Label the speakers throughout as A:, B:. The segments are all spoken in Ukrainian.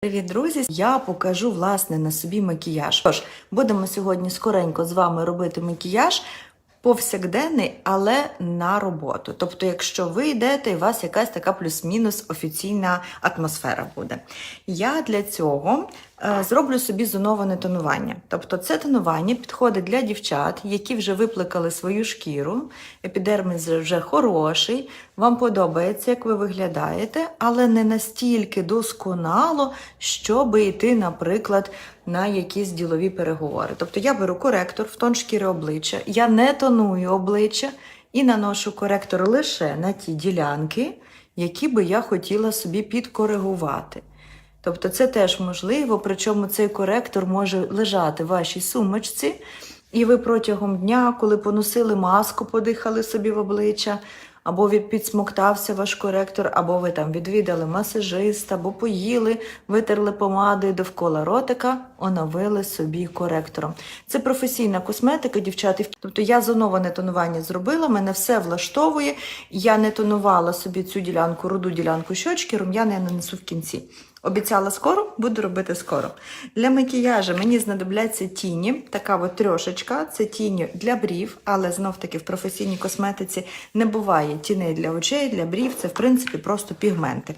A: Привіт, друзі! Я покажу власне на собі макіяж. Тож, будемо сьогодні скоренько з вами робити макіяж повсякденний, але на роботу. Тобто, якщо ви йдете, і у вас якась така плюс-мінус офіційна атмосфера буде. Я для цього зроблю собі зоноване тонування. Тобто, це тонування підходить для дівчат, які вже випликали свою шкіру, епідерміс вже хороший, вам подобається, як ви виглядаєте, але не настільки досконало, щоб йти, наприклад, на якісь ділові переговори. Тобто я беру коректор в тон шкіри обличчя, я не тоную обличчя і наношу коректор лише на ті ділянки, які би я хотіла собі підкоригувати. Тобто це теж можливо, причому цей коректор може лежати в вашій сумочці, і ви протягом дня, коли поносили маску, подихали собі в обличчя, або підсмоктався ваш коректор, або ви там відвідали масажиста, або поїли, витерли помадою довкола ротика, оновили собі коректором. Це професійна косметика, дівчата. Тобто я зоноване тонування зробила, мене все влаштовує. Я не тонувала собі цю ділянку, руду ділянку щочки, рум'яна я нанесу в кінці. Обіцяла скоро, буду робити скоро. Для макіяжу мені знадобляться тіні, така от трьошечка, це тіні для брів, але знов-таки в професійній косметиці не буває тіней для очей, для брів, це в принципі просто пігменти.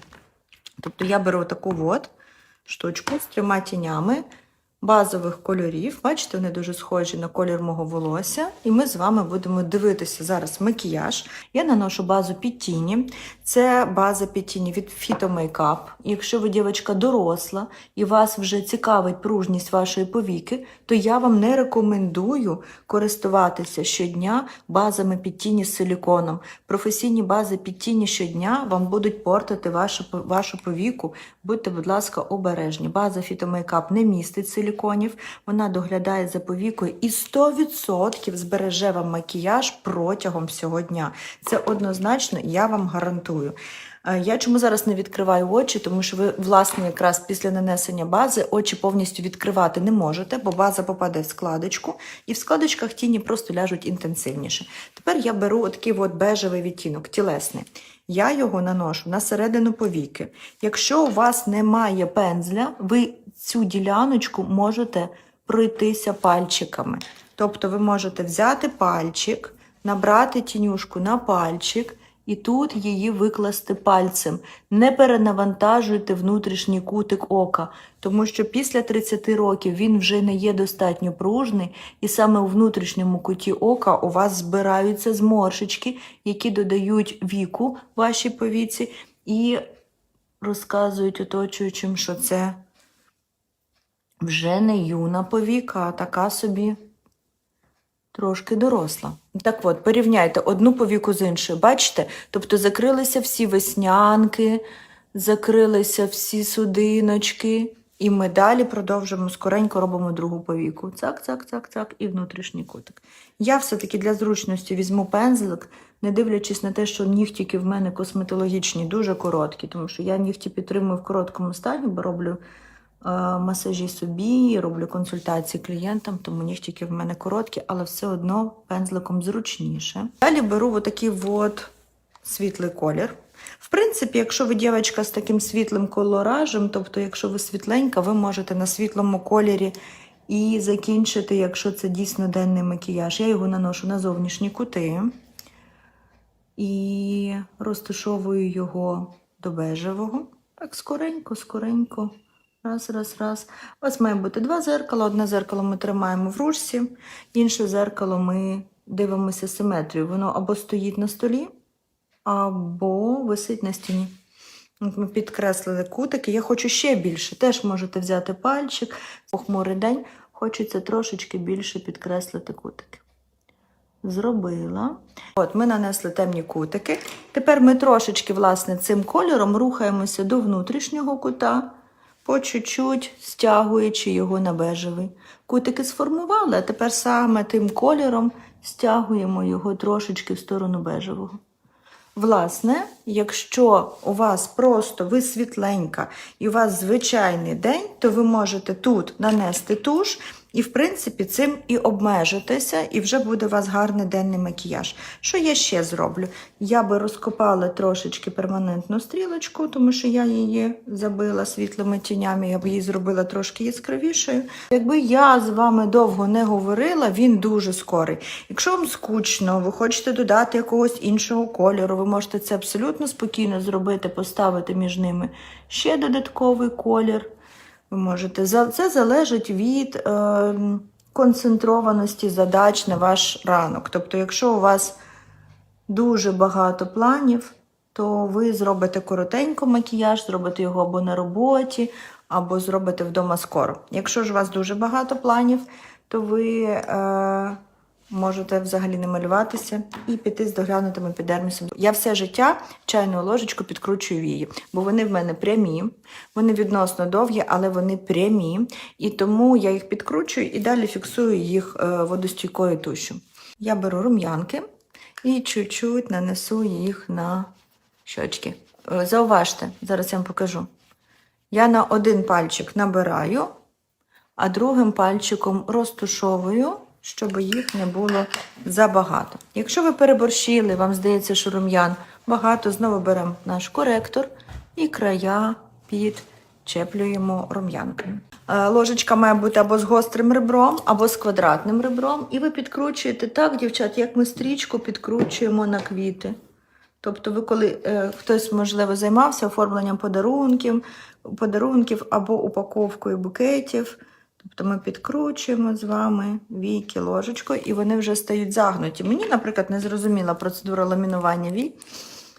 A: Тобто я беру таку от штучку з трьома тінями базових кольорів. Бачите, вони дуже схожі на колір мого волосся. І ми з вами будемо дивитися зараз макіяж. Я наношу базу під тіні. Це база під тіні від Phyto Makeup. Якщо ви дівчинка доросла і вас вже цікавить пружність вашої повіки, то я вам не рекомендую користуватися щодня базами під тіні з силіконом. Професійні бази під тіні щодня вам будуть портити вашу, вашу повіку. Будьте, будь ласка, обережні. База Phyto Makeup не містить силіконів, вона доглядає за повікою і 100% збереже вам макіяж протягом всього дня. Це однозначно, я вам гарантую. Е, Я чому зараз не відкриваю очі, тому що ви, власне, якраз після нанесення бази очі повністю відкривати не можете, бо база попаде в складочку, і в складочках тіні просто ляжуть інтенсивніше. Тепер я беру такий от бежевий відтінок, тілесний. Я його наношу на середину повіки. Якщо у вас немає пензля, ви цю діляночку можете пройтися пальчиками. Тобто ви можете взяти пальчик, набрати тінюшку на пальчик і тут її викласти пальцем. Не перенавантажуйте внутрішній кутик ока, тому що після 30 років він вже не є достатньо пружний, і саме у внутрішньому куті ока у вас збираються зморшечки, які додають віку вашій повіці, і розказують оточуючим, що це вже не юна повіка, а така собі трошки доросла. Так от, порівняйте одну повіку з іншою. Бачите? Тобто закрилися всі веснянки, закрилися всі судиночки, і ми далі продовжимо скоренько робимо другу повіку. Цак, цак, цак, цак, і внутрішній кутик. Я все-таки для зручності візьму пензлик, не дивлячись на те, що нігтики в мене косметологічні, дуже короткі, тому що я нігті підтримую в короткому стані, бо роблю масажі собі, роблю консультації клієнтам, тому нігтики в мене короткі, але все одно пензликом зручніше. Далі беру отакий от світлий колір. В принципі, якщо ви дівчинка з таким світлим колоражем, тобто, якщо ви світленька, ви можете на світлому кольорі і закінчити, якщо це дійсно денний макіяж. Я його наношу на зовнішні кути і розташовую його до бежевого. Так, скоренько, скоренько. Раз, раз, раз. У вас має бути два зеркала. Одне зеркало ми тримаємо в ручці, інше зеркало ми дивимося симетрію. Воно або стоїть на столі, або висить на стіні. Ми підкреслили кутики. Я хочу ще більше. Теж можете взяти пальчик. Похмурий день. Хочеться трошечки більше підкреслити кутики. Зробила. От, ми нанесли темні кутики. Тепер ми трошечки, власне, цим кольором рухаємося до внутрішнього кута, по чуть-чуть стягуючи його на бежевий. Кутики сформували, а тепер саме тим кольором стягуємо його трошечки в сторону бежевого. Власне, якщо у вас просто ви світленька і у вас звичайний день, то ви можете тут нанести туш. І, в принципі, цим і обмежитися, і вже буде у вас гарний денний макіяж. Що я ще зроблю? Я би розкопала трошечки перманентну стрілочку, тому що я її забила світлими тінями, я б її зробила трошки яскравішою. Якби я з вами довго не говорила, він дуже скорий. Якщо вам скучно, ви хочете додати якогось іншого кольору, ви можете це абсолютно спокійно зробити, поставити між ними ще додатковий колір. Ви можете це залежить від е, концентрованості задач на ваш ранок. Тобто, якщо у вас дуже багато планів, то ви зробите коротенько макіяж, зробите його або на роботі, або зробите вдома скоро. Якщо ж у вас дуже багато планів, то ви е, можете взагалі не малюватися і піти з доглянутим епідермісом. Я все життя чайною ложечку підкручую вії, бо вони в мене прямі, вони відносно довгі, але вони прямі. І тому я їх підкручую і далі фіксую їх е, водостійкою тушю. Я беру рум'янки і чуть-чуть нанесу їх на щочки. Е, Зауважте, зараз я вам покажу. Я на один пальчик набираю, а другим пальчиком розтушовую, щоб їх не було забагато. Якщо ви переборщили, вам здається, що рум'ян багато, знову беремо наш коректор і края підчеплюємо рум'янками. Е, Ложечка має бути або з гострим ребром, або з квадратним ребром. І ви підкручуєте так, дівчат, як ми стрічку підкручуємо на квіти. Тобто, ви коли е, хтось, можливо, займався оформленням подарунків, подарунків або упаковкою букетів. Тобто ми підкручуємо з вами війки ложечкою, і вони вже стають загнуті. Мені, наприклад, не зрозуміла процедура ламінування вій,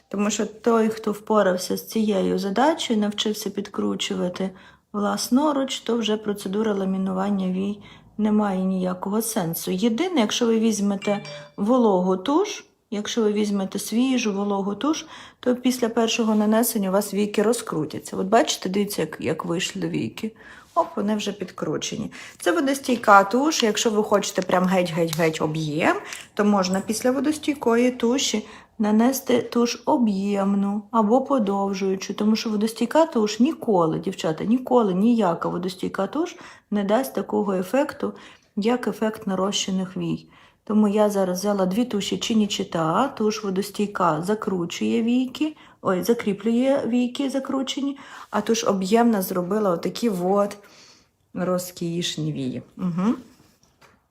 A: тому що той, хто впорався з цією задачею, навчився підкручувати власноруч, то вже процедура ламінування вій не має ніякого сенсу. Єдине, якщо ви візьмете вологу туш, якщо ви візьмете свіжу вологу туш, то після першого нанесення у вас війки розкрутяться. От бачите, дивіться, як, як вийшли війки. Оп, вони вже підкручені. Це водостійка туш. Якщо ви хочете прям геть-геть-геть об'єм, то можна після водостійкої туші нанести туш об'ємну або подовжуючу, тому що водостійка туш ніколи, дівчата, ніколи ніяка водостійка туш не дасть такого ефекту, як ефект нарощених вій. Тому я зараз взяла дві туші чинічита, туш водостійка закручує війки, ой, закріплює війки закручені, а туш об'ємна зробила отакі от розкішні вії. Угу.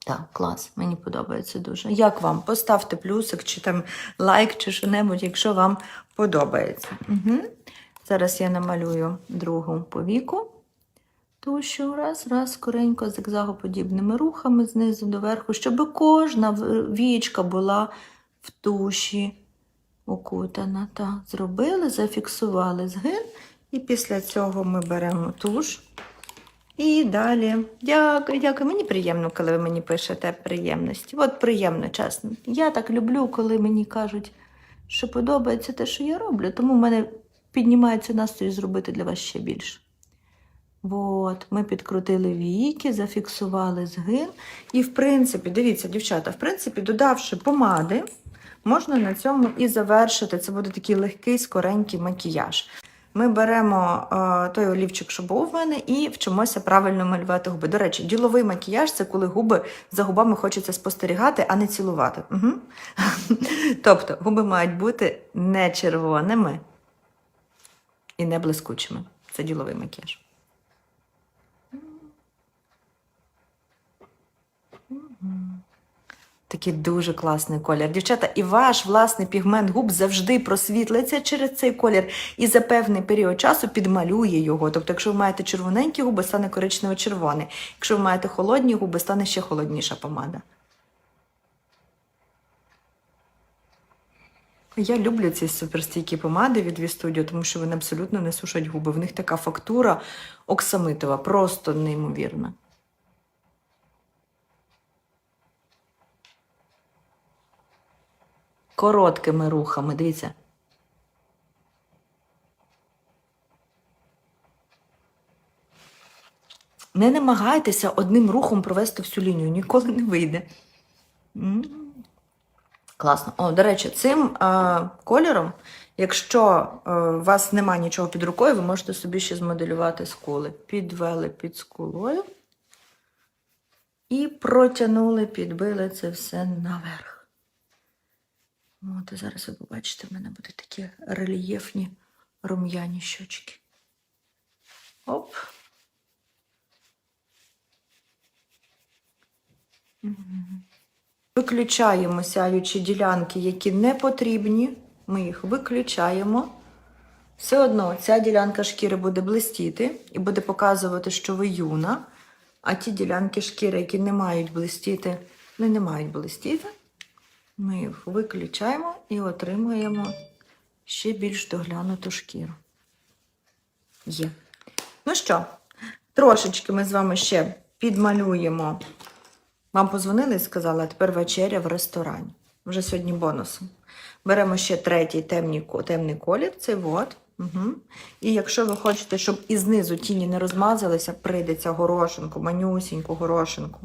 A: Так, клас, мені подобається дуже. Як вам? Поставте плюсик, чи там лайк, чи що-небудь, якщо вам подобається. Угу. Зараз я намалюю другу повіку. Тушу раз, раз, скоренько, зигзагоподібними рухами знизу до верху, щоб кожна в- вієчка була в туші укутана. Так, зробили, зафіксували згин. І після цього ми беремо туш. І далі. Дякую, дякую. Мені приємно, коли ви мені пишете приємності. От приємно, чесно. Я так люблю, коли мені кажуть, що подобається те, що я роблю. Тому в мене піднімається настрій зробити для вас ще більше. От, ми підкрутили віки, зафіксували згин. І, в принципі, дивіться, дівчата, в принципі, додавши помади, можна на цьому і завершити. Це буде такий легкий, скоренький макіяж. Ми беремо е, той олівчик, що був в мене, і вчимося правильно малювати губи. До речі, діловий макіяж це коли губи за губами хочеться спостерігати, а не цілувати. Угу. тобто губи мають бути не червоними і не блискучими. Це діловий макіяж. Такий дуже класний колір. Дівчата, і ваш власний пігмент губ завжди просвітлиться через цей колір і за певний період часу підмалює його. Тобто, якщо ви маєте червоненькі губи, стане коричнево-червоний. Якщо ви маєте холодні губи, стане ще холодніша помада. Я люблю ці суперстійкі помади від V-Studio, тому що вони абсолютно не сушать губи. В них така фактура оксамитова, просто неймовірна. Короткими рухами, дивіться. Не намагайтеся одним рухом провести всю лінію, ніколи не вийде. Класно. О, до речі, цим е, кольором Якщо е, у вас немає нічого під рукою, ви можете собі ще змоделювати скули. Підвели під скулою і протягнули, підбили це все наверх. От, і зараз ви побачите, в мене будуть такі рельєфні рум'яні щочки. Оп. Виключаємо сяючі ділянки, які не потрібні. Ми їх виключаємо. Все одно ця ділянка шкіри буде блистіти і буде показувати, що ви юна. А ті ділянки шкіри, які не мають блистіти, вони не мають блистіти. Ми їх виключаємо і отримуємо ще більш доглянуту шкіру. Є. Ну що, трошечки ми з вами ще підмалюємо. Вам позвонили і сказали, тепер вечеря в ресторані. Вже сьогодні бонусом. Беремо ще третій темний, темний колір, це вот. Угу. І якщо ви хочете, щоб і знизу тіні не розмазалися, прийдеться горошинку, манюсіньку горошинку.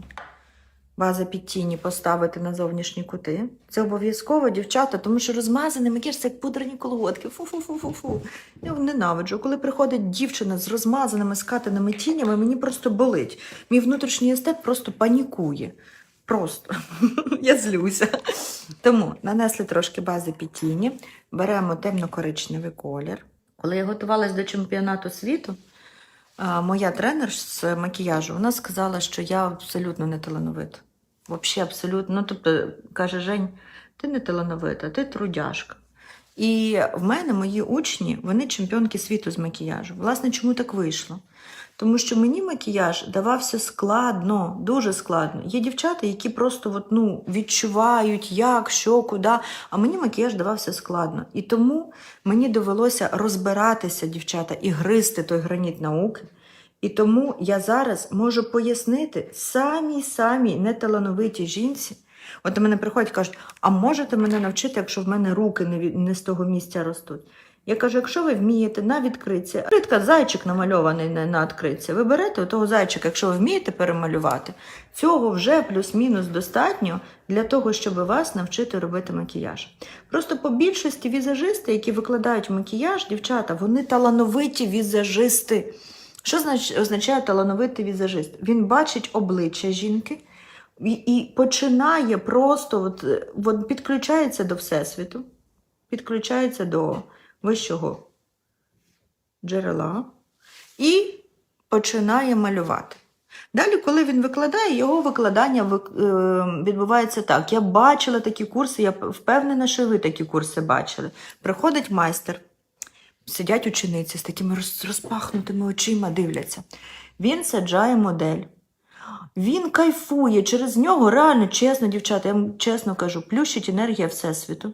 A: База під тіні поставити на зовнішні кути. Це обов'язково, дівчата, тому що розмазаний макіяж це як пудрені колготки. Фу-фу-фу-фу-фу. Я ненавиджу. Коли приходить дівчина з розмазаними скатаними тінями, мені просто болить. Мій внутрішній естет просто панікує. Просто я злюся. Тому нанесли трошки бази під тіні, беремо темно-коричневий колір. Коли я готувалась до чемпіонату світу, моя тренер з макіяжу вона сказала, що я абсолютно не талановита. Взагалі, абсолютно. Ну, тобто, каже Жень, ти не талановита, ти трудяшка. І в мене мої учні, вони чемпіонки світу з макіяжу. Власне, чому так вийшло? Тому що мені макіяж давався складно, дуже складно. Є дівчата, які просто от, ну, відчувають, як, що, куди. А мені макіяж давався складно. І тому мені довелося розбиратися, дівчата, і гризти той граніт науки. І тому я зараз можу пояснити самій неталановитій жінці. От до мене приходять і кажуть, а можете мене навчити, якщо в мене руки не з того місця ростуть? Я кажу, якщо ви вмієте на відкритці, рідка зайчик намальований на, на відкритці, ви берете того зайчика, якщо ви вмієте перемалювати, цього вже плюс-мінус достатньо для того, щоб вас навчити робити макіяж. Просто по більшості візажисти, які викладають макіяж, дівчата, вони талановиті візажисти. Що означає талановитий візажист? Він бачить обличчя жінки і, і починає просто от, е, от підключається до Всесвіту, підключається до вищого джерела і починає малювати. Далі, коли він викладає, його викладання е, відбувається так. Я бачила такі курси, я впевнена, що ви такі курси бачили. Приходить майстер, сидять учениці з такими розпахнутими очима, дивляться. Він саджає модель. Він кайфує, через нього реально, чесно, дівчата, я вам чесно кажу, плющить енергія Всесвіту.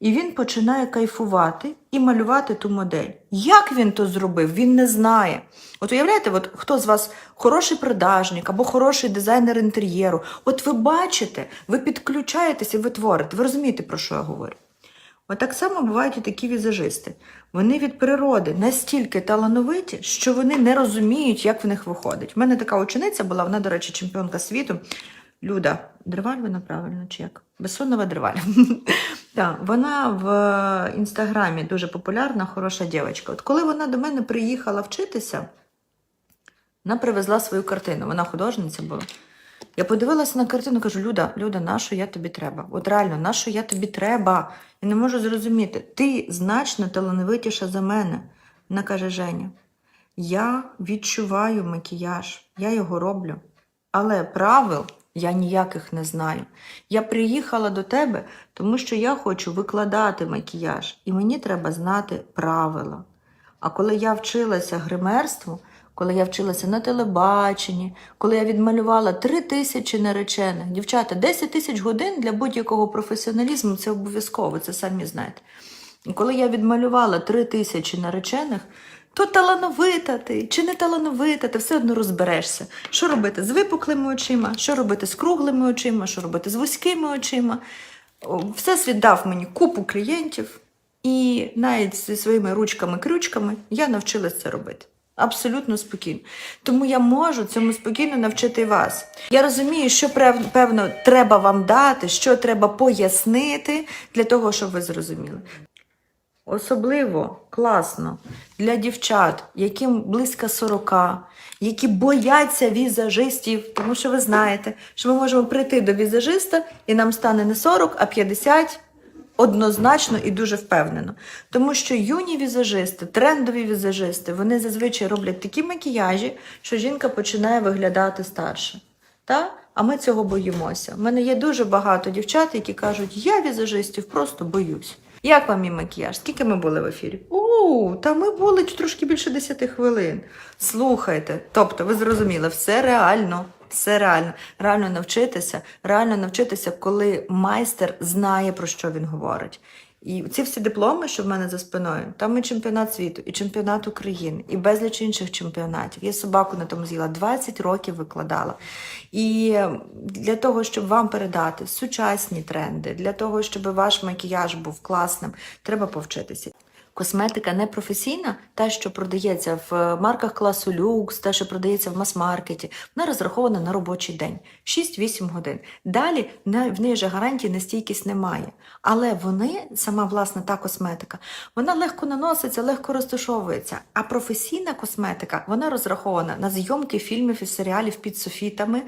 A: І він починає кайфувати і малювати ту модель. Як він то зробив, він не знає. От уявляєте, от хто з вас хороший продажник або хороший дизайнер інтер'єру, от ви бачите, ви підключаєтесь і ви творите. Ви розумієте, про що я говорю? От так само бувають і такі візажисти. Вони від природи настільки талановиті, що вони не розуміють, як в них виходить. У мене така учениця була, вона, до речі, чемпіонка світу. Люда, Дриваль вона правильно чи як? Безсонова Дриваль. Так, вона в інстаграмі дуже популярна, хороша дівчинка. От коли вона до мене приїхала вчитися, вона привезла свою картину. Вона художниця була. Я подивилася на картину, кажу: Люда, Люда, на що я тобі треба? От реально, на що я тобі треба? Я не можу зрозуміти. Ти значно талановитіша за мене. Вона каже: Женя, я відчуваю макіяж, я його роблю. Але правил я ніяких не знаю. Я приїхала до тебе, тому що я хочу викладати макіяж, і мені треба знати правила. А коли я вчилася гримерству, коли я вчилася на телебаченні, коли я відмалювала три тисячі наречених, дівчата, 10 тисяч годин для будь-якого професіоналізму це обов'язково, це самі знаєте. І коли я відмалювала три тисячі наречених, то талановита ти чи не талановита, ти все одно розберешся. Що робити з випуклими очима, що робити з круглими очима, що робити з вузькими очима. О, Всесвіт дав мені купу клієнтів, і навіть зі своїми ручками-крючками я навчилась це робити. Абсолютно спокійно. Тому я можу цьому спокійно навчити вас. Я розумію, що певно треба вам дати, що треба пояснити для того, щоб ви зрозуміли. Особливо класно для дівчат, яким близько 40, які бояться візажистів, тому що ви знаєте, що ми можемо прийти до візажиста і нам стане не 40, а 50 однозначно і дуже впевнено. Тому що юні візажисти, трендові візажисти, вони зазвичай роблять такі макіяжі, що жінка починає виглядати старше. Та? А ми цього боїмося. У мене є дуже багато дівчат, які кажуть, я візажистів просто боюсь. Як вам мій макіяж? Скільки ми були в ефірі? У, та ми були трошки більше 10 хвилин. Слухайте, тобто, ви зрозуміли, все реально. Все реально, реально навчитися, реально навчитися, коли майстер знає, про що він говорить. І ці всі дипломи, що в мене за спиною, там і чемпіонат світу, і чемпіонат України, і безліч інших чемпіонатів. Я собаку на тому з'їла, 20 років викладала. І для того, щоб вам передати сучасні тренди, для того, щоб ваш макіяж був класним, треба повчитися. Косметика не професійна, та, що продається в марках класу люкс, та, що продається в мас-маркеті, вона розрахована на робочий день 6-8 годин. Далі в неї же гарантії на стійкість немає. Але вони, сама власна та косметика, вона легко наноситься, легко розташовується. А професійна косметика вона розрахована на зйомки фільмів і серіалів під софітами,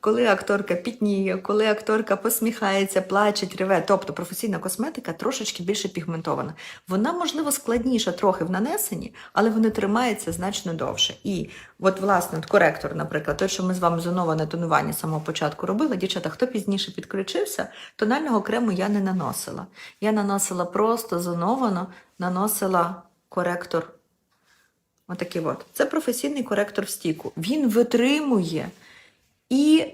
A: коли акторка пітніє, коли акторка посміхається, плаче, реве. Тобто професійна косметика трошечки більше пігментована. Вона, можливо, складніша трохи в нанесенні, але вони тримаються значно довше. І от, власне, от коректор, наприклад, той, що ми з вами зоноване тонування з самого початку робили, дівчата, хто пізніше підключився, тонального крему я не наносила. Я наносила просто зоновано, наносила коректор. Отакий от. Це професійний коректор в стіку. Він витримує і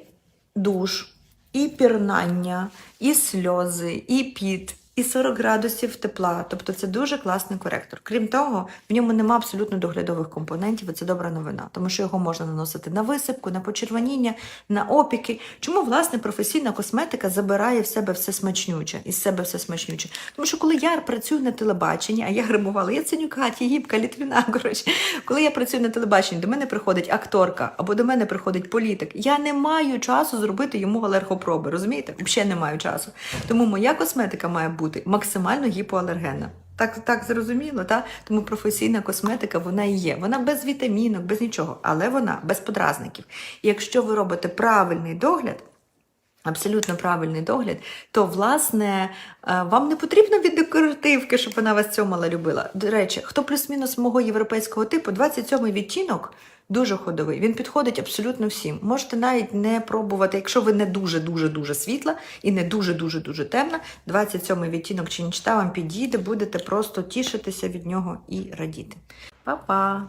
A: душ, і пірнання, і сльози, і піт, і 40 градусів тепла. Тобто це дуже класний коректор. Крім того, в ньому нема абсолютно доглядових компонентів, і це добра новина, тому що його можна наносити на висипку, на почервоніння, на опіки. Чому власне професійна косметика забирає в себе все смачнюче, із себе все смачнюче? Тому що коли я працюю на телебаченні, а я гримувала Яценюк, Катя, Гібка, Літвіна, коротше, коли я працюю на телебаченні, до мене приходить акторка або до мене приходить політик. Я не маю часу зробити йому алергопроби. Розумієте? Взагалі не маю часу. Тому моя косметика має бути максимально гіпоалергенна. Так, так зрозуміло, так? Тому професійна косметика вона і є. Вона без вітамінок, без нічого, але вона без подразників. І якщо ви робите правильний догляд, абсолютно правильний догляд, то власне е, вам не потрібно від декоративки, щоб вона вас цьомала любила. До речі, хто плюс-мінус мого європейського типу, 27-й відтінок. Дуже ходовий, він підходить абсолютно всім. Можете навіть не пробувати, якщо ви не дуже дуже дуже світла і не дуже дуже дуже темна. 27-й відтінок чи нічта вам підійде, будете просто тішитися від нього і радіти. Па-па!